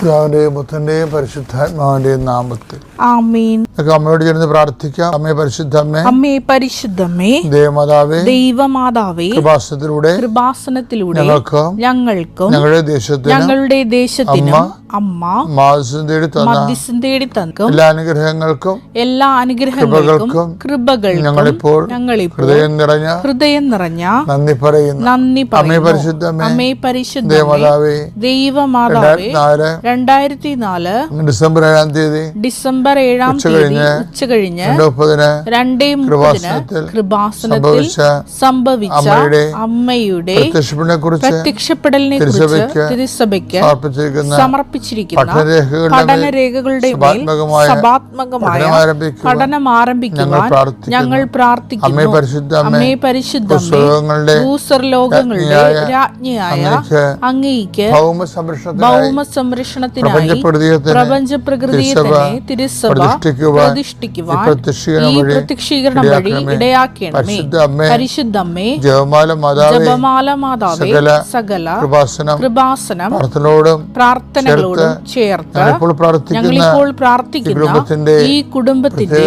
പിതാവിന്റെയും പുത്രന്റെയും പരിശുദ്ധാത്മാവിന്റെയും നാമത്തിൽ. ആമീൻ. അമ്മയോട് ചേർന്ന് പ്രാർത്ഥിക്കാം. അമ്മേ പരിശുദ്ധ അമ്മേ അമ്മേ പരിശുദ്ധമ്മേ ദേവമാതാവേ ദൈവമാതാവേ കൃപാസനത്തിലൂടെ കൃപാസനത്തിലൂടെ ഞങ്ങൾക്ക് ഞങ്ങൾക്കും ഞങ്ങളുടെ ദേശത്തിനും ഞങ്ങളുടെ ദേശത്തിനും അമ്മ തേടി തന്ന എല്ലാ അനുഗ്രഹങ്ങൾക്കും എല്ലാ അനുഗ്രഹങ്ങൾക്കും കൃപകൾക്കും ഞങ്ങളിപ്പോൾ ഞങ്ങളിപ്പോൾ ഹൃദയം നിറഞ്ഞ ഹൃദയം നിറഞ്ഞ നന്ദി പറയുന്നു. നന്ദി അമ്മേ പരിശുദ്ധ അമ്മേ പരിശുദ്ധ ദേവമാതാവേ ദൈവമാതാവേ രണ്ടായിരത്തി നാല് ഡിസംബർ ഏഴാം തീയതി ഡിസംബർ ഏഴാം തീയതി ഉച്ച കഴിഞ്ഞ് രണ്ട് മുപ്പതിന് കൃപാസനത്തിൽ സംഭവിച്ച സംഭവിച്ച അമ്മയുടെ പ്രത്യക്ഷപ്പെടലിനെ കുറിച്ച് തിരുസഭയ്ക്ക് തിരുസഭയ്ക്ക് സമർപ്പിച്ചിരിക്കുന്ന പഠനരേഖകളുടെ മേൽ സഭാത്മകമായ പഠനം ആരംഭിക്കുവാൻ പ്രാർത്ഥിക്കുന്നു. ഞങ്ങൾ അമ്മേ പ്രാർത്ഥിക്കുന്നു പരിശുദ്ധ അമ്മേ ഭൂസ്വർലോകങ്ങളുടെ രാജ്ഞിയായ അങ്ങയ്ക്ക് ഭൗമ സംരക്ഷണത്തിനായി പ്രപഞ്ച പ്രകൃതിയെ തന്നെ തിരുസഭ പ്രതിഷ്ഠിക്കുവാൻ പ്രതിഷ്ഠിക്കുവാൻ ഈ പ്രത്യക്ഷീകരണം വഴി ഇടയാക്കണമേ. പരിശുദ്ധ പരിശുദ്ധമ്മേ ജപമാല മാതാവേ സകല കൃപാസനം പ്രാർത്ഥനകളോടും പ്രാർത്ഥനകളോടും ചേർത്ത് ഞങ്ങളിപ്പോൾ പ്രാർത്ഥിക്കുന്ന ഈ കുടുംബത്തിന്റെ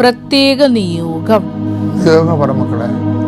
പ്രത്യേക നിയോഗം. നിയോഗം.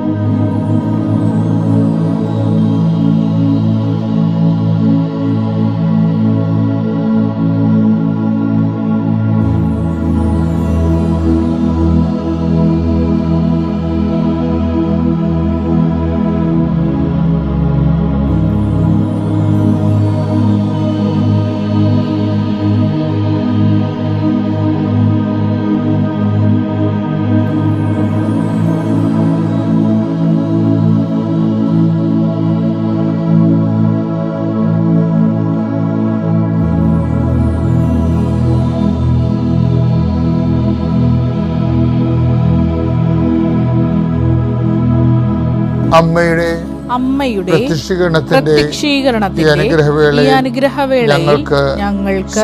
അമ്മയുടെ അമ്മയുടെ പ്രതിഷ്ഠീകരണത്തിന്റെ പ്രത്യക്ഷീകരണത്തിന്റെ അനുഗ്രഹവേളയിൽ ഞങ്ങൾക്ക് ഞങ്ങൾക്ക്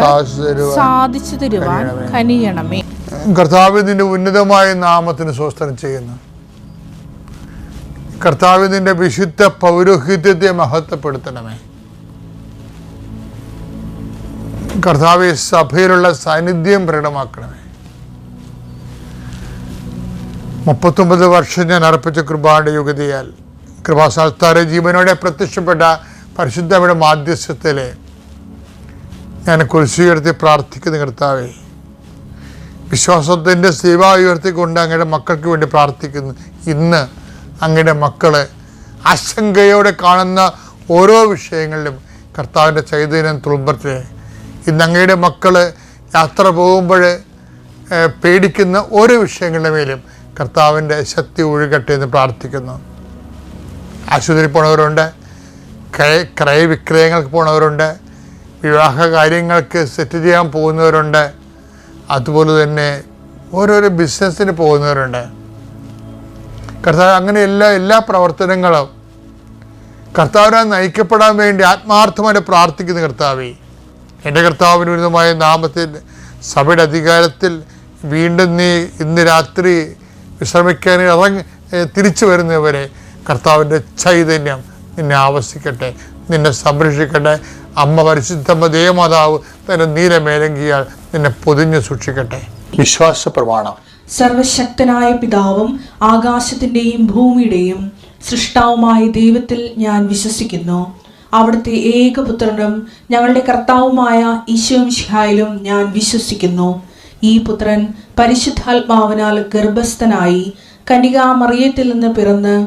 സാധിച്ചു തരുവാൻ കനിയണമേ. കർത്താവിന്റെ ഉന്നതമായ നാമത്തിന് സ്വസ്ഥനം ചെയ്യുന്നു. കർത്താവ് നിന്റെ വിശുദ്ധ പൗരോഹിത്യത്തെ മഹത്വപ്പെടുത്തണമേ. കർത്താവ് സഭയിലുള്ള സാന്നിധ്യം പ്രകടമാക്കണമേ. മുപ്പത്തൊമ്പത് വർഷം ഞാൻ അർപ്പിച്ച കൃപാന്റെ യുഗതിയാൽ കൃപാസാൽത്താര ജീവനോടെ പ്രത്യക്ഷപ്പെട്ട പരിശുദ്ധയുടെ മാധ്യസ്ഥത്തിൽ ഞാൻ കുരിശുയർത്തി പ്രാർത്ഥിക്കുന്ന കർത്താവേ. വിശ്വാസത്തിന്റെ സേവ ഉയർത്തിക്കൊണ്ട് അങ്ങയുടെ മക്കൾക്ക് വേണ്ടി പ്രാർത്ഥിക്കുന്നു. ഇന്ന് അങ്ങയുടെ മക്കളെ ആശങ്കയോടെ കാണുന്ന ഓരോ വിഷയങ്ങളിലും കർത്താവിന്റെ ചൈതന്യം തുളുമ്പത്തിൽ ഇന്ന് അങ്ങയുടെ മക്കൾ യാത്ര പോകുമ്പോൾ പേടിക്കുന്ന ഓരോ വിഷയങ്ങളുടെ മേലും കർത്താവിന്റെ ശക്തി ഒഴുകട്ടെ എന്ന് പ്രാർത്ഥിക്കുന്നു. ആശുപത്രി പോണവരുണ്ട് ക്രയ ക്രയവിക്രയങ്ങൾക്ക് പോണവരുണ്ട് വിവാഹ കാര്യങ്ങൾക്ക് സെറ്റ് ചെയ്യാൻ പോകുന്നവരുണ്ട് അതുപോലെ തന്നെ ഓരോരോ ബിസിനസ്സിന് പോകുന്നവരുണ്ട്. കർത്താവ് അങ്ങനെ എല്ലാ എല്ലാ പ്രവർത്തനങ്ങളും കർത്താവിനെ നയിക്കപ്പെടാൻ വേണ്ടി ആത്മാർത്ഥമായിട്ട് പ്രാർത്ഥിക്കുന്ന കർത്താവേ എന്റെ കർത്താവിന് വിരുദ്ധമായ നാമത്തിൽ സഭയുടെ അധികാരത്തിൽ വീണ്ടും നീ ഇന്ന് രാത്രി വിശ്രമിക്കാൻ ഇറങ്ങി തിരിച്ചു വരുന്നവരെ കർത്താവിന്റെ ചൈതന്യം നിന്നെ ആവശിക്കട്ടെ നിന്നെ സംരക്ഷിക്കട്ടെ. അമ്മ പരിശുദ്ധമ്മ ദേവമാതാവ് തന്നെ നീലമേലങ്കിയാൽ നിന്നെ പൊതിഞ്ഞു സൂക്ഷിക്കട്ടെ. വിശ്വാസ പ്രമാണം. സർവശക്തനായ പിതാവും ആകാശത്തിന്റെയും ഭൂമിയുടെയും സൃഷ്ടാവുമായ ദൈവത്തിൽ ഞാൻ വിശ്വസിക്കുന്നു. അവിടുത്തെ ഏകപുത്രനും ഞങ്ങളുടെ കർത്താവുമായ ഈശോമിഷിഹായിലും ഞാൻ വിശ്വസിക്കുന്നു. ഈ പുത്രൻ പരിശുദ്ധാത്മാവിനാൽ ഗർഭസ്ഥനായി കനികാമറിയത്തിൽ നിന്ന് പിറന്ന്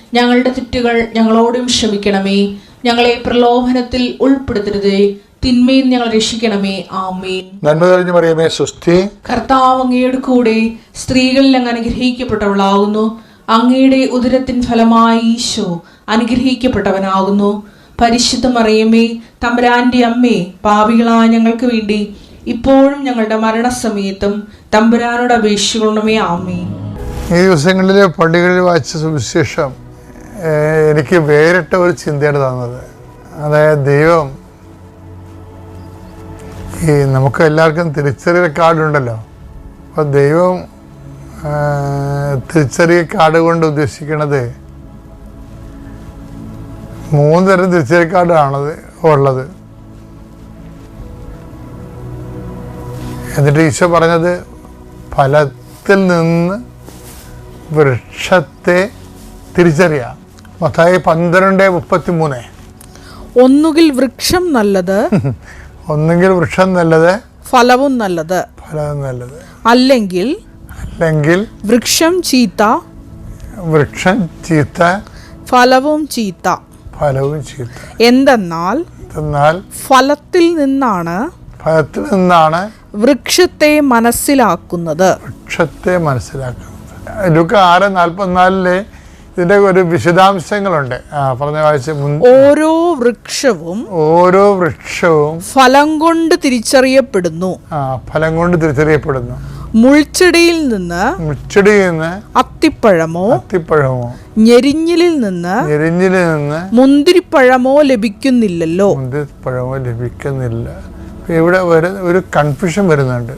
ഞങ്ങളുടെ തെറ്റുകൾ ഞങ്ങളോടും ക്ഷമിക്കണമേ. ഞങ്ങളെ പ്രലോഭനത്തിൽ ഉൾപ്പെടുത്തരുതേ. തിന്മയിൽ ഞങ്ങൾ രക്ഷിക്കണമേ. ആമേൻ. നന്മ തെളിഞ്ഞു പറയുമേ സുസ്ഥി കർത്താവ് അങ്ങയുടെ കൂടെ സ്ത്രീകളിൽ അങ്ങ് അനുഗ്രഹിക്കപ്പെട്ടവളാകുന്നു അങ്ങയുടെ ഉദരത്തിൻ ഫലമായി ഈശോ അനുഗ്രഹിക്കപ്പെട്ടവനാകുന്നു. പരിശുദ്ധ മറിയമ്മേ തമ്പുരാന്റെ അമ്മേ പാപികളായ ഞങ്ങൾക്ക് വേണ്ടി ഇപ്പോഴും ഞങ്ങളുടെ മരണസമയത്തും തമ്പുരാനോട് അപേക്ഷിക്കണമേ ആമേ ഈ ദിവസങ്ങളിൽ പള്ളികളിൽ വായിച്ച സുവിശേഷം എനിക്ക് വേറിട്ട ഒരു ചിന്തയാണ് തന്നത്. അതായത് ദൈവം ഈ നമുക്ക് എല്ലാവർക്കും തിരിച്ചറിയൽ കാർഡുണ്ടല്ലോ. അപ്പോൾ ദൈവം തിരിച്ചറിയ കാർഡ് കൊണ്ട് ഉദ്ദേശിക്കുന്നത് മൂന്ന് തരം തിരിച്ചറിയൽ കാർഡാണത് ഉള്ളത്. എന്നിട്ട് ഈശോ പറഞ്ഞത് ഫലത്തിൽ നിന്ന് വൃക്ഷത്തെ തിരിച്ചറിയാം. മത്തായി പന്ത്രണ്ട് മുപ്പത്തി മൂന്ന് ഒന്നുകിൽ വൃക്ഷം നല്ലത് ഒന്നുകിൽ വൃക്ഷം നല്ലത് ഫലവും നല്ലത്. ഫലവും നല്ലത്. അല്ലെങ്കിൽ അല്ലെങ്കിൽ വൃക്ഷം ചീത്ത വൃക്ഷം ചീത്ത ഫലവും ചീത്ത. ഫലവും ചീത്ത. എന്തെന്നാൽ എന്നാൽ ഫലത്തിൽ നിന്നാണ് ഫലത്തിൽ നിന്നാണ് വൃക്ഷത്തെ മനസ്സിലാക്കുന്നത്. വൃക്ഷത്തെ മനസ്സിലാക്കുന്നത്. ലുക്ക ആറ് നാൽപ്പത്തിനാലിൽ ഇതിന്റെ ഒരു വിശദാംശങ്ങളുണ്ട്. പറഞ്ഞ വായിച്ച ഓരോ വൃക്ഷവും ഓരോ വൃക്ഷവും ഫലം കൊണ്ട് തിരിച്ചറിയപ്പെടുന്നു. ആ, ഫലം കൊണ്ട് തിരിച്ചറിയപ്പെടുന്നു. മുൾച്ചെടിയിൽ നിന്ന് മുൾച്ചെടിയിൽ നിന്ന് അത്തിപ്പഴമോ അത്തിപ്പഴമോ ഞെരിഞ്ഞിലിൽ നിന്ന് ഞെരിഞ്ഞിലിൽ നിന്ന് മുന്തിരിപ്പഴമോ ലഭിക്കുന്നില്ലല്ലോ. മുന്തിരിപ്പഴമോ ലഭിക്കുന്നില്ല. ഇവിടെ ഒരു കൺഫ്യൂഷൻ വരുന്നുണ്ട്.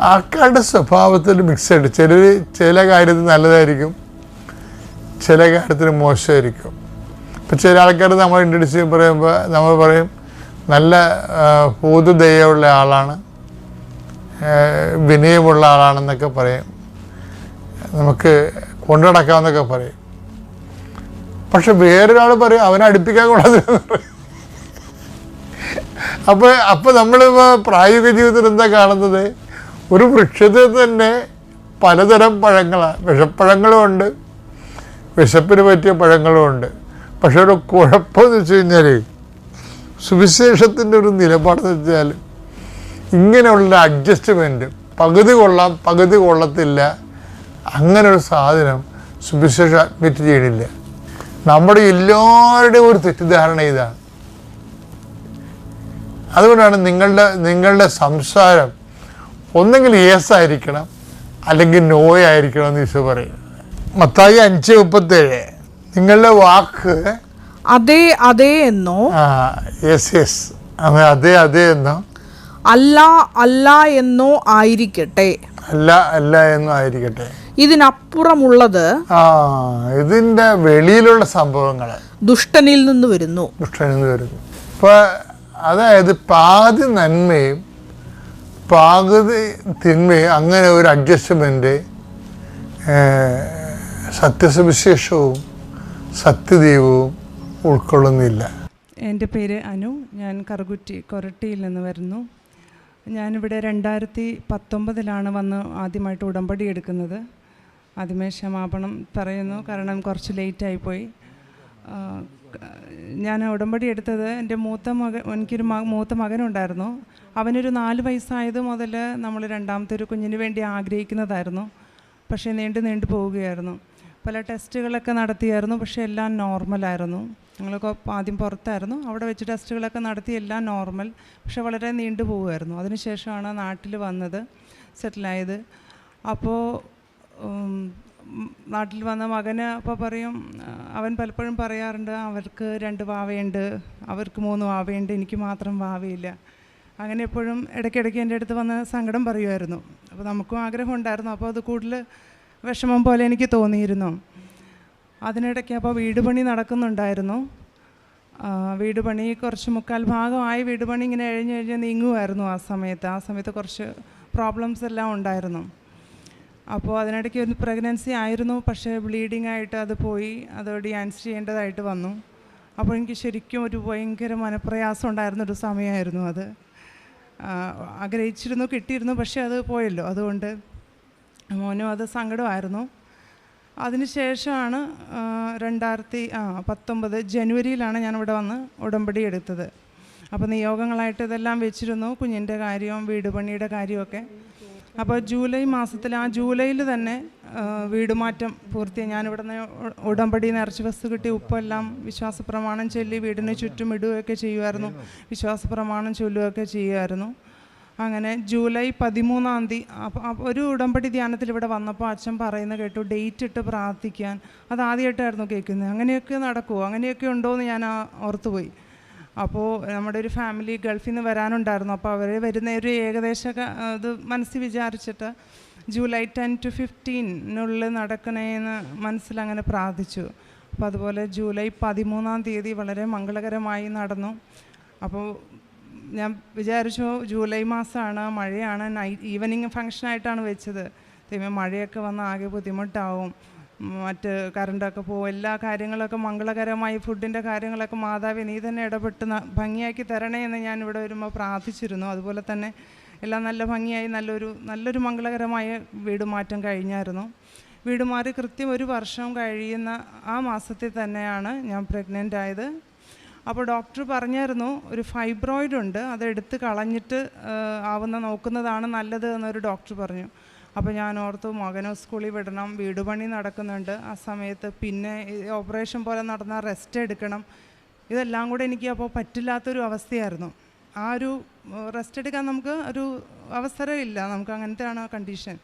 ആൾക്കാരുടെ സ്വഭാവത്തിൽ മിക്സഡ് ചിലർ ചില കാര്യത്തിൽ നല്ലതായിരിക്കും ചില കാര്യത്തിന് മോശമായിരിക്കും. ഇപ്പം ചില ആൾക്കാർ നമ്മൾ ഇൻട്രഡ്യൂസ് പറയുമ്പോൾ നമ്മൾ പറയും നല്ല പൊതുദയുള്ള ആളാണ് വിനയമുള്ള ആളാണെന്നൊക്കെ പറയും. നമുക്ക് കൊണ്ടു നടക്കാമെന്നൊക്കെ പറയും. പക്ഷെ വേറൊരാൾ പറയും അവനെ അടുപ്പിക്കാൻ കൊള്ളാതെ അപ്പോൾ അപ്പോൾ നമ്മൾ പ്രായോഗിക ജീവിതത്തിൽ എന്താ കാണുന്നത്? ഒരു വൃക്ഷത്തിൽ തന്നെ പലതരം പഴങ്ങളാണ് വിഷപ്പഴങ്ങളും ഉണ്ട്. വിശപ്പിന് പറ്റിയ പഴങ്ങളും ഉണ്ട്. പക്ഷെ ഒരു കുഴപ്പമെന്ന് വെച്ച് കഴിഞ്ഞാൽ സുവിശേഷത്തിന്റെ ഒരു നിലപാടെന്ന് വെച്ചാൽ ഇങ്ങനെയുള്ള അഡ്ജസ്റ്റ്മെന്റ് പകുതി കൊള്ളാം പകുതി കൊള്ളത്തില്ല അങ്ങനെ ഒരു സാധനം സുവിശേഷം അഡ്മിറ്റ് ചെയ്യണില്ല. നമ്മുടെ എല്ലാവരുടെയും ഒരു തെറ്റിദ്ധാരണ ഇതാണ്. അതുകൊണ്ടാണ് നിങ്ങളുടെ നിങ്ങളുടെ സംസാരം ഒന്നെങ്കിൽ യേസ് ആയിരിക്കണം അല്ലെങ്കിൽ നോയായിരിക്കണം എന്ന് ഈശോ പറയും മത്തായി അഞ്ച് മുപ്പത്തേഴ്. നിങ്ങളുടെ വാക്ക്. അതേ അതേ എന്നോ? Yes yes. അതെ അതെ എന്നോ? അല്ല അല്ല എന്നോ ആയിരിക്കട്ടെ. അല്ല അല്ല എന്നോ ആയിരിക്കട്ടെ. ഇതിനപ്പുറമുള്ളത് ആ ഇതിന്റെ വെളിയിലുള്ള സംഭവങ്ങൾ. ദുഷ്ടനിൽ നിന്ന് വരുന്നു. ദുഷ്ടനിൽ നിന്ന് വരുന്നു. ഇപ്പൊ അതായത് പാതി നന്മയും പാകുതി തിന്മയും അങ്ങനെ ഒരു അഡ്ജസ്റ്റ്മെന്റ് സത്യസുവിശേഷവും സത്യദൈവവും ഉൾക്കൊള്ളുന്നില്ല. എന്റെ പേര് അനു. ഞാൻ കറുകുറ്റി കൊരട്ടിയിൽ നിന്ന് വരുന്നു. ഞാനിവിടെ രണ്ടായിരത്തി പത്തൊമ്പതിലാണ് വന്ന് ആദ്യമായിട്ട് ഉടമ്പടി എടുക്കുന്നത്. ആദ്യമേ ക്ഷമാപണം പറയുന്നു. കാരണം കുറച്ച് ലേറ്റായിപ്പോയി ആ, ക- ഞാൻ ഉടമ്പടി എടുത്തത് എന്റെ മൂത്ത മകൻ എനിക്കൊരു മ മൂത്ത മകനുണ്ടായിരുന്നു. അവനൊരു നാല് വയസ്സായത് മുതൽ നമ്മൾ രണ്ടാമത്തെ ഒരു കുഞ്ഞിന് വേണ്ടി ആഗ്രഹിക്കുന്നതായിരുന്നു. പക്ഷേ നീണ്ടു നീണ്ടു പോവുകയായിരുന്നു. പല ടെസ്റ്റുകളൊക്കെ നടത്തിയായിരുന്നു പക്ഷേ എല്ലാം നോർമലായിരുന്നു. ഞങ്ങളൊക്കെ ആദ്യം പുറത്തായിരുന്നു. അവിടെ വെച്ച് ടെസ്റ്റുകളൊക്കെ നടത്തി എല്ലാം നോർമൽ പക്ഷെ വളരെ നീണ്ടു പോവുമായിരുന്നു. അതിനുശേഷമാണ് നാട്ടിൽ വന്നത് സെറ്റിലായത്. അപ്പോൾ നാട്ടിൽ വന്ന മകന് അപ്പോൾ പറയും അവൻ പലപ്പോഴും പറയാറുണ്ട് അവർക്ക് രണ്ട് വാവയുണ്ട് അവർക്ക് മൂന്ന് വാവയുണ്ട് എനിക്ക് മാത്രം വാവയില്ല. അങ്ങനെ എപ്പോഴും ഇടയ്ക്കിടയ്ക്ക് എന്റെ അടുത്ത് വന്ന് സങ്കടം പറയുമായിരുന്നു. അപ്പോൾ നമുക്കും ആഗ്രഹമുണ്ടായിരുന്നു അപ്പോൾ അത് കൂടുതൽ വിഷമം പോലെ എനിക്ക് തോന്നിയിരുന്നു. അതിനിടയ്ക്ക് അപ്പോൾ വീട് പണി നടക്കുന്നുണ്ടായിരുന്നു. വീട് പണി കുറച്ച് മുക്കാൽ ഭാഗമായി വീട് പണി ഇങ്ങനെ എഴിഞ്ഞ് എഴിഞ്ഞ് നീങ്ങുമായിരുന്നു ആ സമയത്ത്. ആ സമയത്ത് കുറച്ച് പ്രോബ്ലംസ് എല്ലാം ഉണ്ടായിരുന്നു. അപ്പോൾ അതിനിടയ്ക്ക് ഒരു പ്രഗ്നൻസി ആയിരുന്നു. പക്ഷേ ബ്ലീഡിംഗ് ആയിട്ട് അത് പോയി. അത് ഡാൻസ് ചെയ്യേണ്ടതായിട്ട് വന്നു. അപ്പോൾ എനിക്ക് ശരിക്കും ഒരു ഭയങ്കര മനപ്രയാസം ഉണ്ടായിരുന്ന ഒരു സമയമായിരുന്നു അത്. ആഗ്രഹിച്ചിരുന്നു കിട്ടിയിരുന്നു പക്ഷേ അത് പോയല്ലോ. അതുകൊണ്ട് മോനും അത് സങ്കടമായിരുന്നു. അതിനുശേഷമാണ് രണ്ടായിരത്തി ആ പത്തൊമ്പത് ജനുവരിയിലാണ് ഞാനിവിടെ വന്ന് ഉടമ്പടി എടുത്തത്. അപ്പോൾ നിയോഗങ്ങളായിട്ട് ഇതെല്ലാം വെച്ചിരുന്നു കുഞ്ഞിന്റെ കാര്യവും വീട് പണിയുടെ കാര്യമൊക്കെ അപ്പോൾ ജൂലൈ മാസത്തിൽ ആ ജൂലൈയിൽ തന്നെ വീടുമാറ്റം വീട് മാറ്റം പൂർത്തിയായി. ഞാനിവിടെ നിന്ന് ഉടമ്പടി നിറച്ച് ബസ് കിട്ടി ഉപ്പെല്ലാം വിശ്വാസ പ്രമാണം ചൊല്ലി വീടിന് ചുറ്റും ഇടുകയൊക്കെ ചെയ്യുമായിരുന്നു. വിശ്വാസ പ്രമാണം ചൊല്ലുകയൊക്കെ ചെയ്യുമായിരുന്നു. അങ്ങനെ ജൂലൈ പതിമൂന്നാം തീയതി ഒരു ഉടമ്പടി ധ്യാനത്തിൽ ഇവിടെ വന്നപ്പോൾ അച്ഛൻ പറയുന്ന കേട്ടു ഡേറ്റ് ഇട്ട് പ്രാർത്ഥിക്കാൻ. അത് ആദ്യമായിട്ടായിരുന്നു കേൾക്കുന്നത്. അങ്ങനെയൊക്കെ നടക്കുമോ അങ്ങനെയൊക്കെ ഉണ്ടോ എന്ന് ഞാൻ ഓർത്തുപോയി. അപ്പോൾ നമ്മുടെ ഒരു ഫാമിലി ഗൾഫിൽ നിന്ന് വരാനുണ്ടായിരുന്നു. അപ്പോൾ അവർ വരുന്ന ഒരു ഏകദേശ ഇത് മനസ്സിൽ വിചാരിച്ചിട്ട് ജൂലൈ ടെൻ ടു ഫിഫ്റ്റീനുള്ളിൽ നടക്കണേന്ന് മനസ്സിലങ്ങനെ പ്രാർത്ഥിച്ചു. അപ്പോൾ അതുപോലെ ജൂലൈ പതിമൂന്നാം തീയതി വളരെ മംഗളകരമായി നടന്നു. അപ്പോൾ ഞാൻ വിചാരിച്ചു ജൂലൈ മാസമാണ് മഴയാണ് നൈറ്റ് ഈവനിങ് ഫങ്ഷനായിട്ടാണ് വെച്ചത്. ദൈവം മഴയൊക്കെ വന്ന് ആകെ ബുദ്ധിമുട്ടാവും. മറ്റ് കറണ്ടൊക്കെ പോകും എല്ലാ കാര്യങ്ങളൊക്കെ മംഗളകരമായി ഫുഡിന്റെ കാര്യങ്ങളൊക്കെ മാതാവി നീ തന്നെ ഇടപെട്ട് ഭംഗിയാക്കി തരണേ എന്ന് ഞാൻ ഇവിടെ വരുമ്പോൾ പ്രാർത്ഥിച്ചിരുന്നു. അതുപോലെ തന്നെ എല്ലാം നല്ല ഭംഗിയായി നല്ലൊരു നല്ലൊരു മംഗളകരമായ വീട് മാറ്റം കഴിഞ്ഞായിരുന്നു. വീട് മാറി കൃത്യം ഒരു വർഷം കഴിയുന്ന ആ മാസത്തിൽ തന്നെയാണ് ഞാൻ പ്രഗ്നന്റ് ആയത്. അപ്പോൾ ഡോക്ടർ പറഞ്ഞായിരുന്നു ഒരു ഫൈബ്രോയിഡ് ഉണ്ട് അത് എടുത്ത് കളഞ്ഞിട്ട് ആവുന്ന നോക്കുന്നതാണ് നല്ലത് എന്നൊരു ഡോക്ടർ പറഞ്ഞു. അപ്പോൾ ഞാൻ ഓർത്തു മകനോ സ്കൂളിൽ വിടണം വീട് പണി നടക്കുന്നുണ്ട് ആ സമയത്ത് പിന്നെ ഓപ്പറേഷൻ പോലെ നടന്നാൽ റെസ്റ്റ് എടുക്കണം. ഇതെല്ലാം കൂടെ എനിക്ക് അപ്പോൾ പറ്റില്ലാത്തൊരു അവസ്ഥയായിരുന്നു. ആ ഒരു റെസ്റ്റ് എടുക്കാൻ നമുക്ക് ഒരു അവസരമില്ല നമുക്ക് അങ്ങനത്തെയാണ് ആ കണ്ടീഷൻ.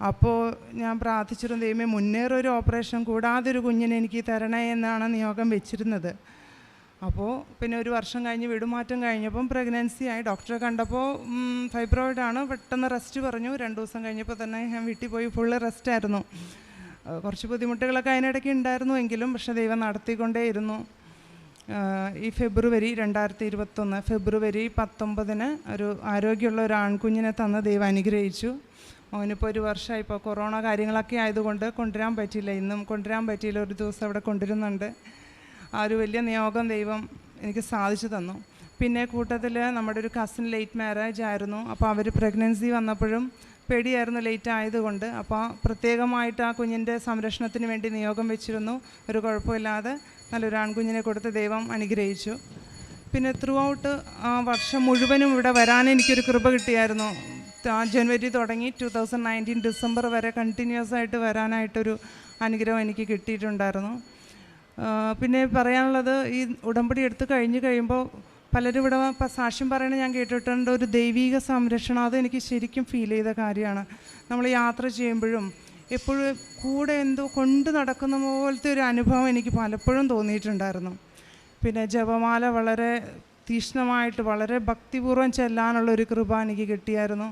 അപ്പോൾ ഞാൻ പ്രാർത്ഥിച്ചിരുന്നു ദൈവമേ മുന്നേറൊരു ഓപ്പറേഷൻ കൂടാതെ ഒരു കുഞ്ഞിനെ എനിക്ക് തരണേ എന്നാണ് നിയോഗം വെച്ചിരുന്നത്. അപ്പോൾ പിന്നെ ഒരു വർഷം കഴിഞ്ഞ് വീടുമാറ്റം കഴിഞ്ഞപ്പം പ്രഗ്നൻസി ആയി. ഡോക്ടറെ കണ്ടപ്പോൾ ഫൈബ്രോയിഡ് ആണ്. പെട്ടെന്ന് റെസ്റ്റ് പറഞ്ഞു. രണ്ട് ദിവസം കഴിഞ്ഞപ്പോൾ തന്നെ ഞാൻ വീട്ടിൽ പോയി ഫുള്ള് റെസ്റ്റ് ആയിരുന്നു. കുറച്ച് ബുദ്ധിമുട്ടുകളൊക്കെ അതിനിടയ്ക്ക് ഉണ്ടായിരുന്നു എങ്കിലും പക്ഷേ ദൈവം നടത്തിക്കൊണ്ടേയിരുന്നു ഈ ഫെബ്രുവരി രണ്ടായിരത്തി ഇരുപത്തൊന്ന് ഫെബ്രുവരി പത്തൊമ്പതിന് ഒരു ആരോഗ്യമുള്ള ഒരു ആൺകുഞ്ഞിനെ തന്ന് ദൈവം അനുഗ്രഹിച്ചു. അവനിപ്പോൾ ഒരു വർഷമായി ഇപ്പോൾ കൊറോണ കാര്യങ്ങളൊക്കെ ആയതുകൊണ്ട് കൊണ്ടുവരാൻ പറ്റിയില്ല. ഇന്നും കൊണ്ടുവരാൻ പറ്റിയില്ല. ഒരു ദിവസം അവിടെ കൊണ്ടുവരുന്നുണ്ട്. ആ ഒരു വലിയ നിയോഗം ദൈവം എനിക്ക് സാധിച്ചു തന്നു. പിന്നെ കൂട്ടത്തിൽ നമ്മുടെ ഒരു കസിൻ ലേറ്റ് മാരേജ് ആയിരുന്നു. അപ്പോൾ അവർ പ്രഗ്നൻസി വന്നപ്പോഴും പേടിയായിരുന്നു ലേറ്റ് ആയതുകൊണ്ട്. അപ്പോൾ പ്രത്യേകമായിട്ട് ആ കുഞ്ഞിന്റെ സംരക്ഷണത്തിന് വേണ്ടി നിയോഗം വെച്ചിരുന്നു. ഒരു കുഴപ്പമില്ലാതെ നല്ലൊരു ആൺകുഞ്ഞിനെ കൊടുത്ത് ദൈവം അനുഗ്രഹിച്ചു. പിന്നെ ത്രൂ ഔട്ട് ആ വർഷം മുഴുവനും ഇവിടെ വരാൻ എനിക്കൊരു കൃപ കിട്ടിയായിരുന്നു. ജനുവരി തുടങ്ങി ടു തൗസൻഡ് നയന്റീൻ ഡിസംബർ വരെ കണ്ടിന്യൂസ് ആയിട്ട് വരാനായിട്ടൊരു അനുഗ്രഹം എനിക്ക് കിട്ടിയിട്ടുണ്ടായിരുന്നു. പിന്നെ പറയാനുള്ളത് ഈ ഉടമ്പടി എടുത്തു കഴിഞ്ഞ് കഴിയുമ്പോൾ പലരും ഇവിടെ സാക്ഷ്യം പറയണത് ഞാൻ കേട്ടിട്ടുണ്ട്. ഒരു ദൈവീക സംരക്ഷണം. അത് എനിക്ക് ശരിക്കും ഫീൽ ചെയ്ത കാര്യമാണ്. നമ്മൾ യാത്ര ചെയ്യുമ്പോഴും എപ്പോഴും കൂടെ എന്തോ കൊണ്ട് നടക്കുന്ന പോലത്തെ ഒരു അനുഭവം എനിക്ക് പലപ്പോഴും തോന്നിയിട്ടുണ്ടായിരുന്നു. പിന്നെ ജപമാല വളരെ തീക്ഷ്ണമായിട്ട് വളരെ ഭക്തിപൂർവം ചെല്ലാനുള്ള ഒരു കൃപ എനിക്ക് കിട്ടിയായിരുന്നു.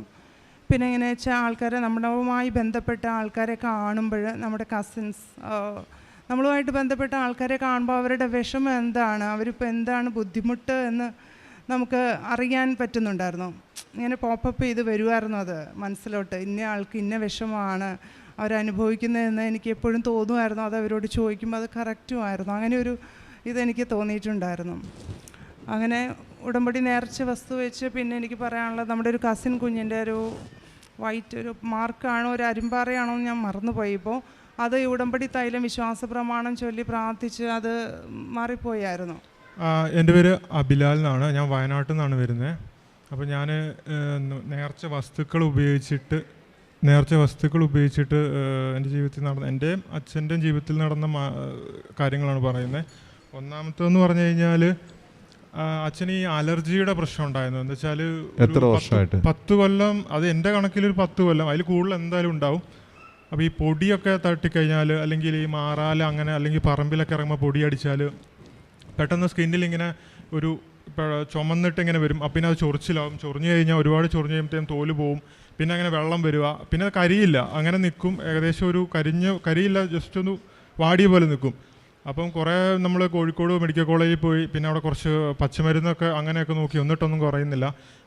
പിന്നെ എങ്ങനെ വെച്ചാൽ ആൾക്കാരെ നമ്മുമായി ബന്ധപ്പെട്ട ആൾക്കാരെ കാണുമ്പോൾ നമ്മുടെ കസിൻസ് നമ്മളുമായിട്ട് ബന്ധപ്പെട്ട ആൾക്കാരെ കാണുമ്പോൾ അവരുടെ വിഷമം എന്താണ്? അവരിപ്പോൾ എന്താണ് ബുദ്ധിമുട്ട് എന്ന് നമുക്ക് അറിയാൻ പറ്റുന്നുണ്ടായിരുന്നു. ഇങ്ങനെ പോപ്പപ്പ് ചെയ്ത് വരുമായിരുന്നു അത് മനസ്സിലോട്ട്. ഇന്ന ആൾക്ക് ഇന്ന വിഷമമാണ് അവരനുഭവിക്കുന്നതെന്ന് എനിക്ക് എപ്പോഴും തോന്നുമായിരുന്നു. അത് അവരോട് ചോദിക്കുമ്പോൾ അത് കറക്റ്റുമായിരുന്നു അങ്ങനെ ഒരു ഇതെനിക്ക് തോന്നിയിട്ടുണ്ടായിരുന്നു. അങ്ങനെ ഉടമ്പടി നേർച്ച വസ്തു വെച്ച് പിന്നെ എനിക്ക് പറയാനുള്ളത് നമ്മുടെ ഒരു കസിൻ കുഞ്ഞിന്റെ ഒരു വൈറ്റ് ഒരു മാർക്കാണോ ഒരു അരിമ്പാറയാണോ എന്ന് ഞാൻ മറന്നുപോയി. ഇപ്പോൾ അത് ഈ ഉടമ്പടി തൈലം വിശ്വാസ പ്രമാണം ചൊല്ലി പ്രാർത്ഥിച്ച് അത് മാറിപ്പോയായിരുന്നു. എന്റെ പേര് അബിലാൽ എന്നാണ്. ഞാൻ വയനാട്ടിൽ നിന്നാണ് വരുന്നത് അപ്പോൾ ഞാൻ നേർച്ച വസ്തുക്കൾ ഉപയോഗിച്ചിട്ട് നേർച്ച വസ്തുക്കൾ ഉപയോഗിച്ചിട്ട് എന്റെ ജീവിതത്തിൽ നടന്ന എന്റെയും അച്ഛന്റെയും ജീവിതത്തിൽ നടന്ന കാര്യങ്ങളാണ് പറയുന്നത് ഒന്നാമത്തെന്ന് പറഞ്ഞു കഴിഞ്ഞാൽ അച്ഛന് ഈ അലർജിയുടെ പ്രശ്നം ഉണ്ടായിരുന്നു. എന്താ വെച്ചാൽ എത്ര വർഷമായിട്ട്? പത്ത് കൊല്ലം അത് എന്റെ കണക്കിൽ ഒരു പത്ത് കൊല്ലം. അതിൽ കൂടുതൽ എന്തായാലും ഉണ്ടാവും. അപ്പോൾ ഈ പൊടിയൊക്കെ തട്ടിക്കഴിഞ്ഞാൽ അല്ലെങ്കിൽ ഈ മാറാല അങ്ങനെ അല്ലെങ്കിൽ പറമ്പിലൊക്കെ ഇറങ്ങുമ്പോൾ പൊടി അടിച്ചാൽ പെട്ടെന്ന് സ്കിന്നിൽ ഇങ്ങനെ ഒരു ചുമന്നിട്ട് ഇങ്ങനെ വരും. അപ്പം പിന്നെ അത് ചൊറിച്ചിലാവും. ചൊറിഞ്ഞു കഴിഞ്ഞാൽ ഒരുപാട് ചൊറിഞ്ഞു കഴിയുമ്പോഴത്തേക്കും തോൽ പോവും. പിന്നെ അങ്ങനെ വെള്ളം വരിക. പിന്നെ അത് കരിയില്ല. അങ്ങനെ നിൽക്കും. ഏകദേശം ഒരു കരിഞ്ഞ കരിയില്ല. ജസ്റ്റ് ഒന്ന് വാടിയ പോലെ നിൽക്കും. അപ്പം കുറേ നമ്മൾ കോഴിക്കോട് മെഡിക്കൽ കോളേജിൽ പോയി പിന്നെ അവിടെ കുറച്ച് പച്ചമരുന്നൊക്കെ അങ്ങനെയൊക്കെ നോക്കി. എന്നിട്ടൊന്നും കുറയുന്നില്ല.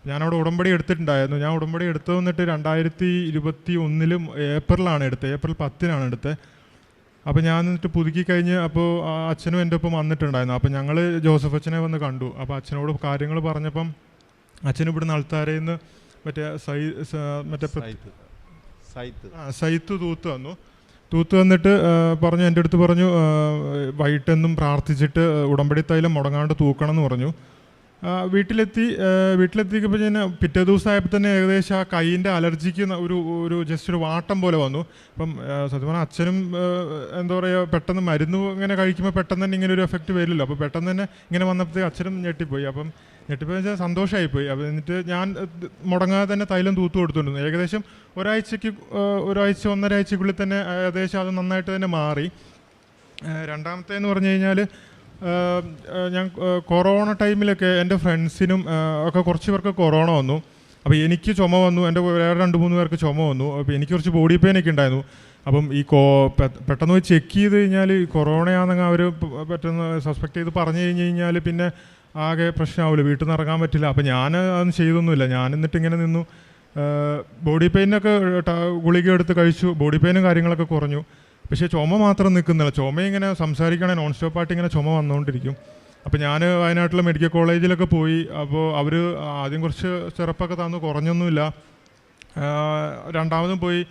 ഞാനവിടെ ഉടമ്പടി എടുത്തിട്ടുണ്ടായിരുന്നു. ഞാൻ ഉടമ്പടി എടുത്തു വന്നിട്ട് രണ്ടായിരത്തി ഇരുപത്തി ഒന്നിലും ഏപ്രിലാണ് എടുത്തത്. ഏപ്രിൽ പത്തിനാണ് എടുത്തത്. അപ്പോൾ ഞാൻ എന്നിട്ട് പുതുക്കി കഴിഞ്ഞ് അപ്പോൾ അച്ഛനും എന്റെ ഒപ്പം വന്നിട്ടുണ്ടായിരുന്നു. അപ്പോൾ ഞങ്ങൾ ജോസഫ് അച്ഛനെ വന്ന് കണ്ടു. അപ്പോൾ അച്ഛനോട് കാര്യങ്ങൾ പറഞ്ഞപ്പം അച്ഛൻ ഇവിടുന്ന് ആൾത്താരയിൽ നിന്ന് മറ്റേ സൈ മറ്റേ സൈത്ത്. തൂത്ത് വന്നു തൂത്ത് വന്നിട്ട് പറഞ്ഞു എന്റെ അടുത്ത് പറഞ്ഞു വൈകിട്ടെന്നും പ്രാർത്ഥിച്ചിട്ട് ഉടമ്പടി തൈലം മുടങ്ങാണ്ട് തൂക്കണം എന്ന് പറഞ്ഞു വീട്ടിലെത്തി വീട്ടിലെത്തിയപ്പോൾ ഞാൻ പിറ്റേ ദിവസമായപ്പോൾ തന്നെ ഏകദേശം ആ കൈയിന്റെ അലർജിക്ക് ഒരു ഒരു ജസ്റ്റ് ഒരു വാട്ടം പോലെ വന്നു. അപ്പം സത്യം പറഞ്ഞാൽ അച്ഛനും എന്താ പറയുക പെട്ടെന്ന് മരുന്ന് ഇങ്ങനെ കഴിക്കുമ്പോൾ പെട്ടെന്ന് തന്നെ ഇങ്ങനെ ഒരു എഫക്റ്റ് വരില്ലല്ലോ അപ്പോൾ പെട്ടെന്ന് തന്നെ ഇങ്ങനെ വന്നപ്പോഴത്തേക്ക് അച്ഛനും ഞെട്ടിപ്പോയി. അപ്പം ഞെട്ടിപ്പോയി വെച്ചാൽ സന്തോഷമായിപ്പോയി അപ്പൊ എന്നിട്ട് ഞാൻ മുടങ്ങാതെ തന്നെ തൈലം തൂത്തു കൊടുത്തുകൊണ്ടിരുന്നു ഏകദേശം ഒരാഴ്ചക്ക് ഒരാഴ്ച ഒന്നരാഴ്ചക്കുള്ളിൽ തന്നെ ഏകദേശം അത് നന്നായിട്ട് തന്നെ മാറി. രണ്ടാമത്തേന്ന് പറഞ്ഞു കഴിഞ്ഞാൽ ഞാൻ കൊറോണ ടൈമിലൊക്കെ എന്റെ ഫ്രണ്ട്സിനും ഒക്കെ കുറച്ച് പേർക്ക് കൊറോണ വന്നു. അപ്പോൾ എനിക്ക് ചുമ വന്നു. എന്റെ വേറെ രണ്ട് മൂന്ന് പേർക്ക് ചുമ വന്നു. അപ്പോൾ എനിക്ക് കുറച്ച് ബോഡി പെയിൻ ഒക്കെ ഉണ്ടായിരുന്നു. അപ്പം ഈ കോ പെട്ടെന്ന് പോയി ചെക്ക് ചെയ്ത് കഴിഞ്ഞാൽ കൊറോണയാണെന്ന് അവർ പെട്ടെന്ന് സസ്പെക്ട് ചെയ്ത് പറഞ്ഞു കഴിഞ്ഞ് കഴിഞ്ഞാൽ പിന്നെ ആകെ പ്രശ്നമാവില്ല വീട്ടിൽ നിന്ന് ഇറങ്ങാൻ പറ്റില്ല. അപ്പോൾ ഞാൻ അതൊന്നും ചെയ്തൊന്നുമില്ല. ഞാൻ എന്നിട്ട് ഇങ്ങനെ നിന്നു. ബോഡി പെയിനൊക്കെ ഗുളിക എടുത്ത് കഴിച്ചു. ബോഡി പെയിനും കാര്യങ്ങളൊക്കെ കുറഞ്ഞു. പക്ഷേ ചുമ മാത്രം നിൽക്കുന്നില്ല. ചുമ ഇങ്ങനെ സംസാരിക്കണേ നോൺ സ്റ്റോപ്പ് സ്റ്റോപ്പായിട്ട് ഇങ്ങനെ ചുമ വന്നുകൊണ്ടിരിക്കും അപ്പോൾ ഞാൻ വയനാട്ടിലെ മെഡിക്കൽ കോളേജിലൊക്കെ പോയി. അപ്പോൾ അവർ ആദ്യം കുറച്ച് സിറപ്പൊക്കെ തന്നു. കുറഞ്ഞൊന്നുമില്ല. രണ്ടാമതും പോയി.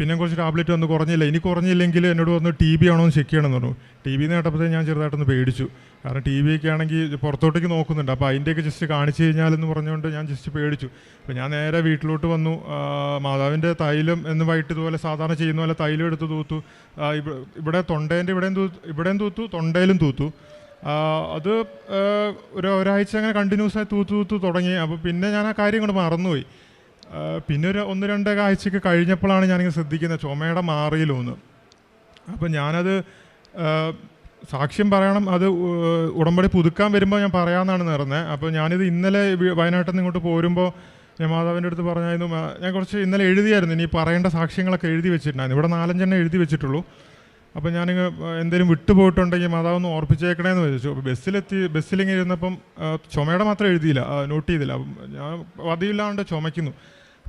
പിന്നെ കുറച്ച് ടാബ്ലറ്റ് വന്ന് കുറഞ്ഞില്ല. ഇനി കുറഞ്ഞില്ലെങ്കിൽ എന്നോട് വന്ന് ടി ബി ആണോ എന്ന് ചെക്ക് ചെയ്യണമെന്ന് പറഞ്ഞു. ടി ബി നേട്ടപ്പോഴത്തേക്ക് ഞാൻ ചെറുതായിട്ടൊന്ന് പേടിച്ചു. കാരണം ടി ബി ഒക്കെ ആണെങ്കിൽ പുറത്തോട്ടേക്ക് നോക്കുന്നുണ്ട്. അപ്പോൾ അതിന്റെയൊക്കെ ജസ്റ്റ് കാണിച്ചു കഴിഞ്ഞാലെന്ന് പറഞ്ഞുകൊണ്ട് ഞാൻ ജസ്റ്റ് പേടിച്ചു. അപ്പോൾ ഞാൻ നേരെ വീട്ടിലോട്ട് വന്നു. മാതാവിന്റെ തൈലം എന്ന് വൈകിട്ട് ഇതുപോലെ സാധാരണ ചെയ്യുന്ന പോലെ തൈലം എടുത്ത് തൂത്തു. ഇവിടെ തൊണ്ടേന്റെ ഇവിടെയും തൂത്തു ഇവിടെയും തൂത്തു തൊണ്ടയിലും തൂത്തു. അത് ഒരു ഒരാഴ്ച അങ്ങനെ കണ്ടിന്യൂസ് ആയി തൂത്തു തൂത്തു തുടങ്ങി. അപ്പോൾ പിന്നെ ഞാൻ ആ കാര്യം കൊണ്ട് മറന്നുപോയി. പിന്നെ ഒരു ഒന്ന് രണ്ട് കാഴ്ചയ്ക്ക് കഴിഞ്ഞപ്പോഴാണ് ഞാനിങ്ങനെ ശ്രദ്ധിക്കുന്നത്. ചുമയുടെ മാറിയിലൊന്ന് അപ്പം ഞാനത് സാക്ഷ്യം പറയണം അത് ഉടമ്പടി പുതുക്കാൻ വരുമ്പോൾ ഞാൻ പറയാമെന്നാണ് നേർന്നത് അപ്പോൾ ഞാനിത് ഇന്നലെ വയനാട്ടിൽ നിന്ന് ഇങ്ങോട്ട് പോരുമ്പോൾ ഞാൻ മാതാവിന്റെ അടുത്ത് പറഞ്ഞായിരുന്നു ഞാൻ കുറച്ച് ഇന്നലെ എഴുതിയായിരുന്നു ഇനി പറയേണ്ട സാക്ഷ്യങ്ങളൊക്കെ എഴുതി വെച്ചിട്ടുണ്ടായിരുന്നു. ഇവിടെ നാലഞ്ചെണ്ണം എഴുതി വെച്ചിട്ടുള്ളൂ. അപ്പോൾ ഞാനിങ്ങ് എന്തെങ്കിലും വിട്ടുപോയിട്ടുണ്ടെങ്കിൽ മാതാവ് ഒന്ന് ഓർപ്പിച്ചേക്കണേന്ന് ചോദിച്ചു അപ്പോൾ ബസ്സിലെത്തി ബസ്സിലിങ്ങനെ ഇരുന്നപ്പം ചുമയുടെ മാത്രം എഴുതിയില്ല നോട്ട് ചെയ്തില്ല. ഞാൻ പതിവില്ലാണ്ട് ചുമയ്ക്കുന്നു.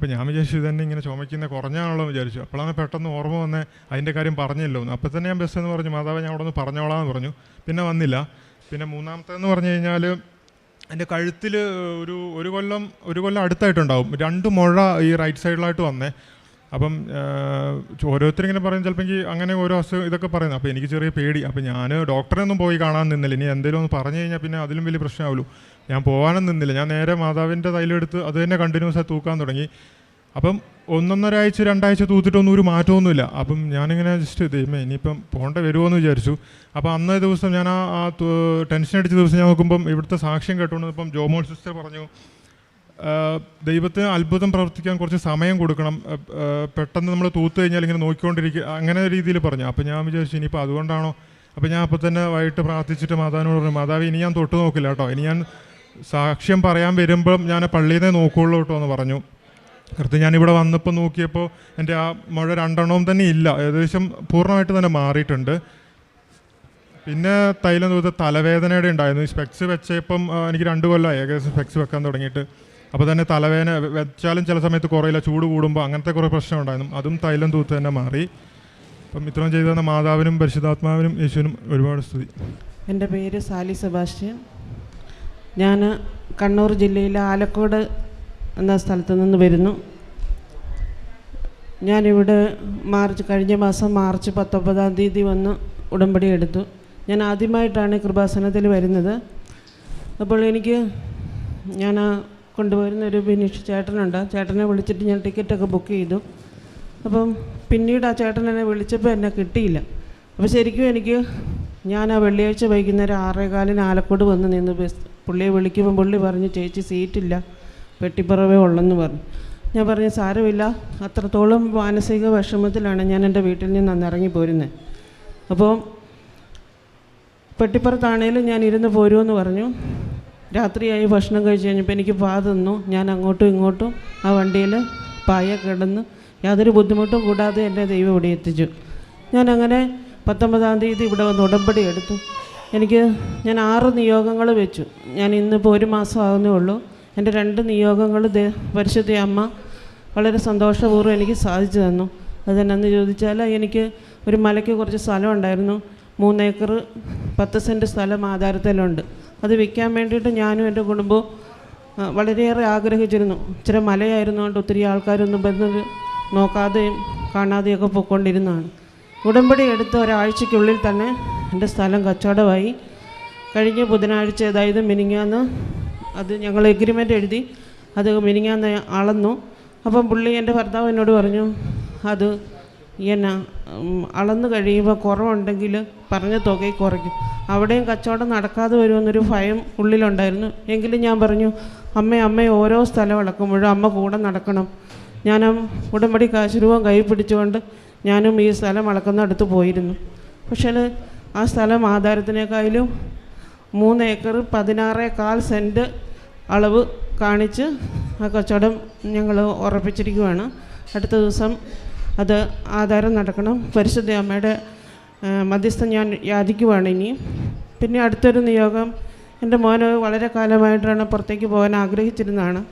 അപ്പോൾ ഞാൻ വിചാരിച്ചു ഇതന്നെ ഇങ്ങനെ ചുമയ്ക്കുന്ന കുറഞ്ഞാണല്ലോ വിചാരിച്ചു. അപ്പോഴാണ് പെട്ടെന്ന് ഓർമ്മ വന്ന് അതിന്റെ കാര്യം പറഞ്ഞല്ലോ അപ്പോൾ തന്നെ ഞാൻ ബസ് എന്ന് പറഞ്ഞു മാതാവ് ഞാൻ അവിടെ നിന്ന് പറഞ്ഞോളാം എന്ന് പറഞ്ഞു. പിന്നെ വന്നില്ല. പിന്നെ മൂന്നാമത്തേന്ന് പറഞ്ഞു കഴിഞ്ഞാൽ എന്റെ കഴുത്തിൽ ഒരു ഒരു കൊല്ലം ഒരു കൊല്ലം അടുത്തായിട്ടുണ്ടാവും. രണ്ട് മുഴ ഈ റൈറ്റ് സൈഡിലായിട്ട് വന്നേ. അപ്പം ഓരോരുത്തരിങ്ങനെ പറയും ചിലപ്പോൾ എനിക്ക് അങ്ങനെ ഓരോ അസുഖം ഇതൊക്കെ പറയുന്നത്. അപ്പോൾ എനിക്ക് ചെറിയ പേടി. അപ്പോൾ ഞാൻ ഡോക്ടറെ ഒന്നും പോയി കാണാൻ നിന്നില്ല. ഇനി എന്തെങ്കിലും ഒന്ന് പറഞ്ഞു കഴിഞ്ഞാൽ പിന്നെ അതിലും വലിയ പ്രശ്നമാവുള്ളൂ. ഞാൻ പോകാനും നിന്നില്ല. ഞാൻ നേരെ മാതാവിന്റെ തൈലെടുത്ത് അത് തന്നെ കണ്ടിന്യൂസ് ആയി തൂക്കാൻ തുടങ്ങി. അപ്പം ഒന്നൊന്നര ആഴ്ച രണ്ടാഴ്ച തൂത്തിട്ടൊന്നും ഒരു മാറ്റമൊന്നുമില്ല. അപ്പം ഞാനിങ്ങനെ ജസ്റ്റ് ദൈവമേ ഇനിയിപ്പം പോകേണ്ട വരുമോ എന്ന് വിചാരിച്ചു. അപ്പോൾ അന്നേ ദിവസം ഞാൻ ആ ടെൻഷൻ അടിച്ച ദിവസം ഞാൻ നോക്കുമ്പം ഇവിടുത്തെ സാക്ഷ്യം കേട്ടുകൊണ്ട് ഇപ്പം ജോമോൾ സിസ്റ്റർ പറഞ്ഞു ദൈവത്തിന് അത്ഭുതം പ്രവർത്തിക്കാൻ കുറച്ച് സമയം കൊടുക്കണം. പെട്ടെന്ന് നമ്മൾ തൂത്ത് കഴിഞ്ഞാൽ ഇങ്ങനെ നോക്കിക്കൊണ്ടിരിക്കുക അങ്ങനെ രീതിയിൽ പറഞ്ഞു. അപ്പോൾ ഞാൻ വിചാരിച്ചു ഇനിയിപ്പോൾ അതുകൊണ്ടാണോ? അപ്പോൾ ഞാൻ അപ്പോൾ തന്നെ വൈകിട്ട് പ്രാർത്ഥിച്ചിട്ട് മാതാവിനോട് പറഞ്ഞു മാതാവ് ഇനി ഞാൻ തൊട്ട് നോക്കില്ല കേട്ടോ. ഇനി ഞാൻ സാക്ഷ്യം പറയാൻ വരുമ്പോൾ ഞാൻ പള്ളിയിൽ നിന്നേ നോക്കുകയുള്ളൂ കേട്ടോ എന്ന് പറഞ്ഞു. കൃത്യം ഞാനിവിടെ വന്നപ്പോൾ നോക്കിയപ്പോൾ എന്റെ ആ മഴ രണ്ടെണ്ണവും തന്നെ ഇല്ല. ഏകദേശം പൂർണമായിട്ട് തന്നെ മാറിയിട്ടുണ്ട്. പിന്നെ തൈലം തൂത്ത് തലവേദനയുടെ ഉണ്ടായിരുന്നു. സ്പെക്സ് വെച്ചപ്പം എനിക്ക് രണ്ട് കൊല്ലമായി ഏകദേശം സ്പെക്സ് വെക്കാൻ തുടങ്ങിയിട്ട്. അപ്പോൾ തന്നെ തലവേദന വെച്ചാലും ചില സമയത്ത് കുറയില്ല ചൂട് കൂടുമ്പോൾ അങ്ങനത്തെ കുറേ പ്രശ്നം ഉണ്ടായിരുന്നു അതും തൈലം തൂത്ത് തന്നെ മാറി. അപ്പം ഇത്രയും ചെയ്തു തന്ന മാതാവിനും പരിശുദ്ധാത്മാവിനും യേശുവിനും ഒരുപാട് സ്തുതി. എന്റെ പേര് സാലി സെബാസ്റ്റ്യൻ. ഞാൻ കണ്ണൂർ ജില്ലയിലെ ആലക്കോട് എന്ന സ്ഥലത്ത് നിന്ന് വരുന്നു. ഞാനിവിടെ മാർച്ച് കഴിഞ്ഞ മാസം മാർച്ച് പത്തൊമ്പതാം തീയതി വന്ന് ഉടമ്പടി എടുത്തു. ഞാൻ ആദ്യമായിട്ടാണ് കൃപാസനത്തിൽ വരുന്നത്. അപ്പോൾ എനിക്ക് ഞാൻ ആ കൊണ്ടുവരുന്ന ഒരു ബിനീഷ് ചേട്ടനുണ്ട്. ചേട്ടനെ വിളിച്ചിട്ട് ഞാൻ ടിക്കറ്റൊക്കെ ബുക്ക് ചെയ്തു. അപ്പം പിന്നീട് ആ ചേട്ടൻ എന്നെ വിളിച്ചപ്പോൾ എന്നെ കിട്ടിയില്ല. അപ്പോൾ ശരിക്കും എനിക്ക് ഞാൻ ആ വെള്ളിയാഴ്ച വൈകുന്നേരം ആറേകാലിന് ആലക്കോട് വന്ന് നിന്ന് ബസ് പുള്ളിയെ വിളിക്കുമ്പോൾ പുള്ളി പറഞ്ഞു ചേച്ചി സീറ്റില്ല. വെട്ടിപ്പുറവേ ഉള്ളെന്ന് പറഞ്ഞു. ഞാൻ പറഞ്ഞു സാരമില്ല. അത്രത്തോളം മാനസിക വിഷമത്തിലാണ് ഞാൻ എന്റെ വീട്ടിൽ നിന്ന് അന്ന് ഇറങ്ങി പോരുന്നത് അപ്പോൾ പെട്ടിപ്പുറത്താണേലും ഞാൻ ഇരുന്ന് പോരുമെന്ന് പറഞ്ഞു. രാത്രിയായി ഭക്ഷണം കഴിച്ച് കഴിഞ്ഞപ്പോൾ എനിക്ക് പാ തന്നു. ഞാൻ അങ്ങോട്ടും ഇങ്ങോട്ടും ആ വണ്ടിയിൽ പായ കിടന്ന് യാതൊരു ബുദ്ധിമുട്ടും കൂടാതെ എന്റെ ദൈവം ഇവിടെ എത്തിച്ചു. ഞാനങ്ങനെ പത്തൊമ്പതാം തീയതി ഇവിടെ വന്ന് ഉടമ്പടി എടുത്തു. എനിക്ക് ഞാൻ ആറ് നിയോഗങ്ങൾ വെച്ചു. ഞാൻ ഇന്നിപ്പോൾ ഒരു മാസം ആകുന്നേ ഉള്ളൂ. എന്റെ രണ്ട് നിയോഗങ്ങൾ ദേ പരിശുദ്ധ അമ്മ വളരെ സന്തോഷപൂർവം എനിക്ക് സാധിച്ചു തന്നു. അതെന്നു ചോദിച്ചാൽ എനിക്ക് ഒരു മലയ്ക്ക് കുറച്ച് സ്ഥലമുണ്ടായിരുന്നു മൂന്നേക്കർ പത്ത് സെന്റ് സ്ഥലം ആധാരത്തിലുണ്ട്. അത് വിൽക്കാൻ വേണ്ടിയിട്ട് ഞാനും എന്റെ കുടുംബവും വളരെയേറെ ആഗ്രഹിച്ചിരുന്നു. ഇച്ചിരി മലയായിരുന്നുകൊണ്ട് ഒത്തിരി ആൾക്കാരൊന്നും വരുന്നത് നോക്കാതെയും കാണാതെയൊക്കെ പോയിക്കൊണ്ടിരുന്നതാണ്. ഉടമ്പടി എടുത്ത ഒരാഴ്ചയ്ക്കുള്ളിൽ തന്നെ എന്റെ സ്ഥലം കച്ചവടമായി. കഴിഞ്ഞ ബുധനാഴ്ച അതായത് മിനിങ്ങാന്ന് അത് ഞങ്ങൾ എഗ്രിമെന്റ് എഴുതി അത് മിനിങ്ങാന്ന് അളന്നു. അപ്പം പുള്ളി എന്റെ ഭർത്താവ് എന്നോട് പറഞ്ഞു അത് ഉം, അളന്ന് കഴിയുമ്പോൾ കുറവുണ്ടെങ്കിൽ പറഞ്ഞ തുകയിൽ കുറയ്ക്കും. അവിടെയും കച്ചവടം നടക്കാതെ വരുമെന്നൊരു ഭയം ഉള്ളിലുണ്ടായിരുന്നു. എങ്കിലും ഞാൻ പറഞ്ഞു അമ്മ അമ്മ ഓരോ സ്ഥലം അളക്കുമ്പോഴും അമ്മ കൂടെ നടക്കണം. ഞാൻ ഉടമ്പടി കാശുരൂപം കൈ പിടിച്ചുകൊണ്ട് ഞാനും ഈ സ്ഥലം അളക്കുന്നിടത്ത് പോയിരുന്നു. പക്ഷേ ആ സ്ഥലം ആധാരത്തിനേക്കാളും മൂന്ന് ഏക്കർ പതിനാറേ കാൽ സെന്റ് അളവ് കാണിച്ച് ആ കച്ചവടം ഞങ്ങൾ ഉറപ്പിച്ചിരിക്കുവാണ്. അടുത്ത ദിവസം അത് ആധാരം നടക്കണം. പരിശുദ്ധ അമ്മയുടെ മധ്യസ്ഥ ഞാൻ യാചിക്കുവാണ് ഇനി. പിന്നെ അടുത്തൊരു നിയോഗം. എന്റെ മോന് വളരെ കാലമായിട്ടാണ് പുറത്തേക്ക് പോകാൻ ആഗ്രഹിച്ചിരുന്നതാണ്.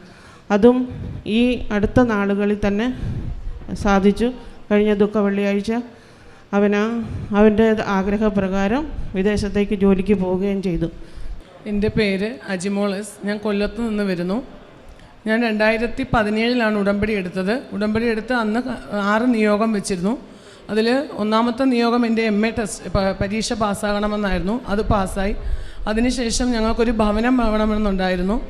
അതും ഈ അടുത്ത നാളുകളിൽ തന്നെ സാധിച്ചു. കഴിഞ്ഞ ദുഃഖ വെള്ളിയാഴ്ച അവന് അവന്റെ ആഗ്രഹപ്രകാരം വിദേശത്തേക്ക് ജോലിക്ക് പോവുകയും ചെയ്തു. എന്റെ പേര് അജിമോളസ്. ഞാൻ കൊല്ലത്ത് നിന്ന് വരുന്നു. ഞാൻ രണ്ടായിരത്തി പതിനേഴിലാണ് ഉടമ്പടി എടുത്തത്. ഉടമ്പടി എടുത്ത് അന്ന് ആറ് നിയോഗം വെച്ചിരുന്നു. അതിൽ ഒന്നാമത്തെ നിയോഗം എന്റെ എം എ ടെസ്റ്റ് പരീക്ഷ പാസ്സാകണമെന്നായിരുന്നു. അത് പാസ്സായി. അതിനുശേഷം ഞങ്ങൾക്കൊരു ഭവനം വേണമെന്നുണ്ടായിരുന്നു.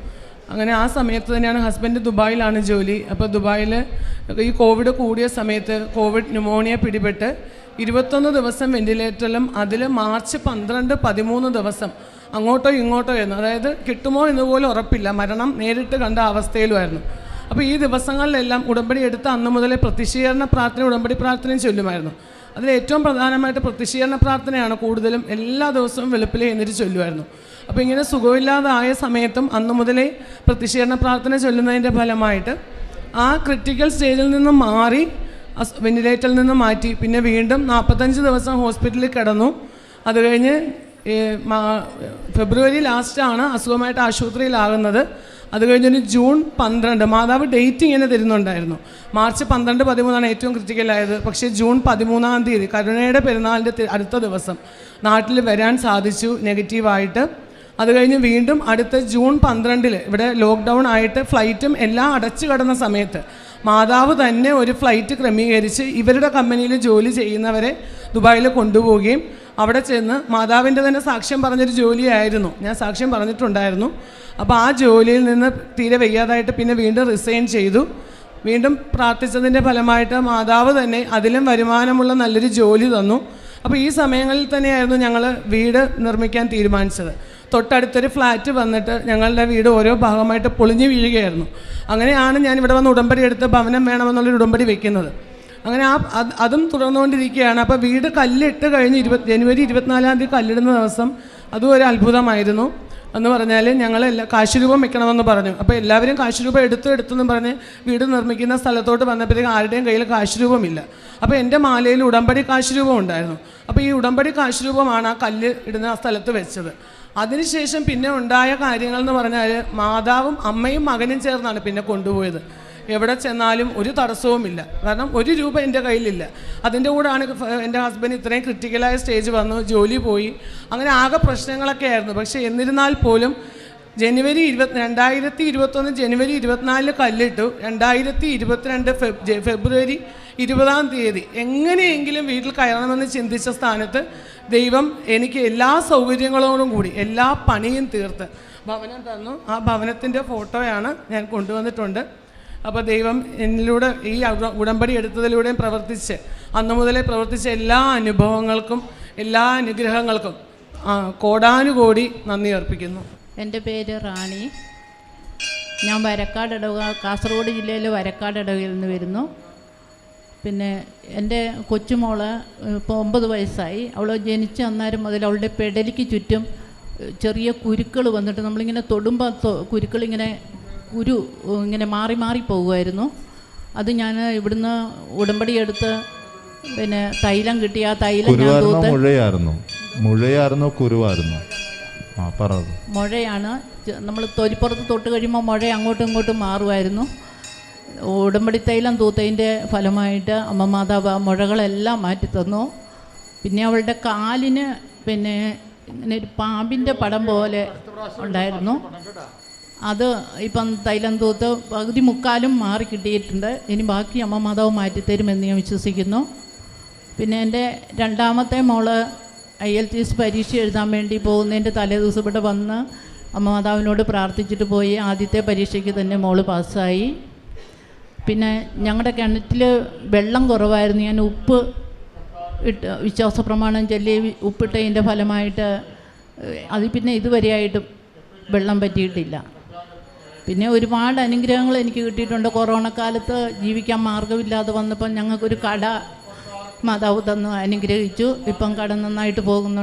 അങ്ങനെ ആ സമയത്ത് തന്നെയാണ് ഹസ്ബൻഡ് ദുബായിലാണ് ജോലി. അപ്പോൾ ദുബായിൽ ഈ കോവിഡ് കൂടിയ സമയത്ത് കോവിഡ് ന്യൂമോണിയ പിടിപെട്ട് ഇരുപത്തൊന്ന് ദിവസം വെന്റിലേറ്ററിലും അതിൽ മാർച്ച് പന്ത്രണ്ട് പതിമൂന്ന് ദിവസം അങ്ങോട്ടോ ഇങ്ങോട്ടോ എന്ന് അതായത് കിട്ടുമോ എന്ന് പോലും ഉറപ്പില്ല. മരണം നേരിട്ട് കണ്ട അവസ്ഥയിലുമായിരുന്നു. അപ്പോൾ ഈ ദിവസങ്ങളിലെല്ലാം ഉടമ്പടി എടുത്ത് അന്ന് മുതലേ പ്രത്യക്ഷീകരണ പ്രാർത്ഥന ഉടമ്പടി പ്രാർത്ഥനയും ചൊല്ലുമായിരുന്നു. അതിൽ ഏറ്റവും പ്രധാനമായിട്ട് പ്രത്യക്ഷീകരണ പ്രാർത്ഥനയാണ് കൂടുതലും എല്ലാ ദിവസവും വെളുപ്പിലെ എന്നിട്ട് ചൊല്ലുമായിരുന്നു. അപ്പോൾ ഇങ്ങനെ സുഖമില്ലാതായ സമയത്തും അന്ന് മുതലേ പ്രത്യക്ഷീകരണ പ്രാർത്ഥന ചൊല്ലുന്നതിന്റെ ഫലമായിട്ട് ആ ക്രിട്ടിക്കൽ സ്റ്റേജിൽ നിന്ന് മാറി വെന്റിലേറ്ററിൽ നിന്ന് മാറ്റി. പിന്നെ വീണ്ടും നാൽപ്പത്തഞ്ച് ദിവസം ഹോസ്പിറ്റലിൽ കിടന്നു. അത് കഴിഞ്ഞ് ഫെബ്രുവരി ലാസ്റ്റാണ് അസുഖമായിട്ട് ആശുപത്രിയിലാകുന്നത്. അത് കഴിഞ്ഞൊരു ജൂൺ പന്ത്രണ്ട് മാതാവ് ഡേറ്റ് ഇങ്ങനെ തരുന്നുണ്ടായിരുന്നു. മാർച്ച് പന്ത്രണ്ട് പതിമൂന്നാണ് ഏറ്റവും ക്രിറ്റിക്കലായത്. പക്ഷേ ജൂൺ പതിമൂന്നാം തീയതി കരുണയുടെ പെരുന്നാളിന്റെ അടുത്ത ദിവസം നാട്ടിൽ വരാൻ സാധിച്ചു നെഗറ്റീവായിട്ട്. അത് കഴിഞ്ഞ് വീണ്ടും അടുത്ത ജൂൺ പന്ത്രണ്ടിൽ ഇവിടെ ലോക്ക്ഡൗൺ ആയിട്ട് ഫ്ലൈറ്റും എല്ലാം അടച്ചു കിടന്ന സമയത്ത് മാതാവ് തന്നെ ഒരു ഫ്ലൈറ്റ് ക്രമീകരിച്ച് ഇവരുടെ കമ്പനിയിൽ ജോലി ചെയ്യുന്നവരെ ദുബായിൽ കൊണ്ടുപോവുകയും അവിടെ ചെന്ന് മാതാവിന്റെ തന്നെ സാക്ഷ്യം പറഞ്ഞൊരു ജോലിയായിരുന്നു. ഞാൻ സാക്ഷ്യം പറഞ്ഞിട്ടുണ്ടായിരുന്നു. അപ്പോൾ ആ ജോലിയിൽ നിന്ന് തീരെ വയ്യാതായിട്ട് പിന്നെ വീണ്ടും റിസൈൻ ചെയ്തു. വീണ്ടും പ്രാർത്ഥിച്ചതിന്റെ ഫലമായിട്ട് മാതാവ് തന്നെ അതിലും വരുമാനമുള്ള നല്ലൊരു ജോലി തന്നു. അപ്പോൾ ഈ സമയങ്ങളിൽ തന്നെയായിരുന്നു ഞങ്ങൾ വീട് നിർമ്മിക്കാൻ തീരുമാനിച്ചത്. തൊട്ടടുത്തൊരു ഫ്ലാറ്റ് വന്നിട്ട് ഞങ്ങളുടെ വീട് ഓരോ ഭാഗമായിട്ട് പൊളിഞ്ഞു വീഴുകയായിരുന്നു. അങ്ങനെയാണ് ഞാൻ ഇവിടെ വന്ന് ഉടമ്പടി എടുത്ത് ഭവനം വേണമെന്നുള്ളൊരു ഉടമ്പടി വെക്കുന്നത്. അങ്ങനെ ആ അത് തുടർന്നുകൊണ്ടിരിക്കുകയാണ്. അപ്പോൾ വീട് കല്ലിട്ട് കഴിഞ്ഞ് ഇരുപത് ജനുവരി ഇരുപത്തിനാലാം തീയതി കല്ലിടുന്ന ദിവസം അതും ഒരു അത്ഭുതമായിരുന്നു. എന്ന് പറഞ്ഞാൽ ഞങ്ങളെല്ലാം കാശുരൂപം വെക്കണമെന്ന് പറഞ്ഞു. അപ്പോൾ എല്ലാവരും കാശുരൂപം എടുത്തു എടുത്തെന്ന് പറഞ്ഞ് വീട് നിർമ്മിക്കുന്ന സ്ഥലത്തോട്ട് വന്നപ്പോഴത്തേക്ക് ആരുടെയും കയ്യിൽ കാശുരൂപമില്ല. അപ്പോൾ എന്റെ മാലയിൽ ഉടമ്പടി കാശുരൂപം ഉണ്ടായിരുന്നു. അപ്പോൾ ഈ ഉടമ്പടി കാശുരൂപമാണ് ആ കല്ല് ഇടുന്ന ആ സ്ഥലത്ത് വെച്ചത്. അതിനുശേഷം പിന്നെ ഉണ്ടായ കാര്യങ്ങൾ എന്ന് പറഞ്ഞാൽ മാതാവും അമ്മയും മകനും ചേർന്നാണ് പിന്നെ കൊണ്ടുപോയത്. എവിടെ ചെന്നാലും ഒരു തടസ്സവുമില്ല. കാരണം ഒരു രൂപ എന്റെ കയ്യിലില്ല. അതിന്റെ കൂടെയാണ് എന്റെ ഹസ്ബൻഡ് ഇത്രയും ക്രിട്ടിക്കലായ സ്റ്റേജ് വന്നു ജോലി പോയി. അങ്ങനെ ആകെ പ്രശ്നങ്ങളൊക്കെ ആയിരുന്നു. പക്ഷേ എന്നിരുന്നാൽ പോലും ജനുവരി ഇരുപത്തി രണ്ടായിരത്തി ഇരുപത്തൊന്ന് ജനുവരി ഇരുപത്തിനാലിന് കല്ലിട്ടു. രണ്ടായിരത്തി ഇരുപത്തിരണ്ട് ഫെബ് ഫെബ്രുവരി ഇരുപതാം തീയതി. എങ്ങനെയെങ്കിലും വീട്ടിൽ കയറണമെന്ന് ചിന്തിച്ച സ്ഥാനത്ത് ദൈവം എനിക്ക് എല്ലാ സൗകര്യങ്ങളോടും കൂടി എല്ലാ പണിയും തീർത്ത് ഭവനം തന്നു. ആ ഭവനത്തിന്റെ ഫോട്ടോയാണ് ഞാൻ കൊണ്ടുവന്നിട്ടുണ്ട്. അപ്പോൾ ദൈവം എന്നിലൂടെ ഈ ഉടമ്പടി എടുത്തതിലൂടെയും പ്രവർത്തിച്ച് അന്നു മുതലേ പ്രവർത്തിച്ച എല്ലാ അനുഭവങ്ങൾക്കും എല്ലാ അനുഗ്രഹങ്ങൾക്കും കോടാനുകോടി നന്ദി അർപ്പിക്കുന്നു. എന്റെ പേര് റാണി. ഞാൻ വരക്കാട് ഇടവ കാസർഗോഡ് ജില്ലയിലെ വരക്കാട് ഇടവയിൽ നിന്ന് വരുന്നു. പിന്നെ എന്റെ കൊച്ചുമോൾ ഇപ്പോൾ ഒമ്പത് വയസ്സായി. അവൾ ജനിച്ച അന്നേരം മുതൽ അവളുടെ പെടലിക്ക് ചുറ്റും ചെറിയ കുരുക്കൾ വന്നിട്ട് നമ്മളിങ്ങനെ തൊടുമ്പോൾ കുരുക്കളിങ്ങനെ കുരു ഏഹ്, ഇങ്ങനെ മാറി മാറി പോകുമായിരുന്നു അത് ഞാൻ ഇവിടുന്ന് ഉടമ്പടി എടുത്ത് പിന്നെ തൈലം കിട്ടി. ആ തൈലം മുഴയായിരുന്നോ? മുഴയായിരുന്നോ മുഴയാണ്. നമ്മൾ തൊലിപ്പുറത്ത് തൊട്ട് കഴിയുമ്പോൾ മുഴ അങ്ങോട്ടും ഇങ്ങോട്ടും മാറുമായിരുന്നു ഉടമ്പടി തൈലം തൂത്തതിന്റെ ഫലമായിട്ട് അമ്മ മാതാവ് മുഴകളെല്ലാം മാറ്റിത്തന്നു പിന്നെ അവളുടെ കാലിന് പിന്നെ ഇങ്ങനെ ഒരു പാമ്പിന്റെ പടം പോലെ ഉണ്ടായിരുന്നു. അത് ഇപ്പം തൈലം തൂത്ത് പകുതി മുക്കാലും മാറി കിട്ടിയിട്ടുണ്ട്. ഇനി ബാക്കി അമ്മ മാതാവ് മാറ്റിത്തരുമെന്ന് ഞാൻ വിശ്വസിക്കുന്നു. പിന്നെ എന്റെ രണ്ടാമത്തെ മോൾ ഐ എൽ ടി എസ് പരീക്ഷ എഴുതാൻ വേണ്ടി പോകുന്നതിന്റെ തലേ ദിവസം ഇവിടെ വന്ന് അമ്മ മാതാവിനോട് പ്രാർത്ഥിച്ചിട്ട് പോയി. ആദ്യത്തെ പരീക്ഷയ്ക്ക് തന്നെ മോൾ പാസ്സായി. പിന്നെ ഞങ്ങളുടെ കിണറ്റിൽ വെള്ളം കുറവായിരുന്നു. ഞാൻ ഉപ്പ് ഇട്ട് വിശ്വാസ പ്രമാണം ചൊല്ലി ഉപ്പിട്ടതിന്റെ ഫലമായിട്ട് അത് പിന്നെ ഇതുവരെയായിട്ടും വെള്ളം പറ്റിയിട്ടില്ല. പിന്നെ ഒരുപാട് അനുഗ്രഹങ്ങൾ എനിക്ക് കിട്ടിയിട്ടുണ്ട്. കൊറോണ കാലത്ത് ജീവിക്കാൻ മാർഗമില്ലാതെ വന്നപ്പോൾ ഞങ്ങൾക്കൊരു കട മാതാവ് തന്ന് അനുഗ്രഹിച്ചു. ഇപ്പം കട നന്നായിട്ട് പോകുന്നു.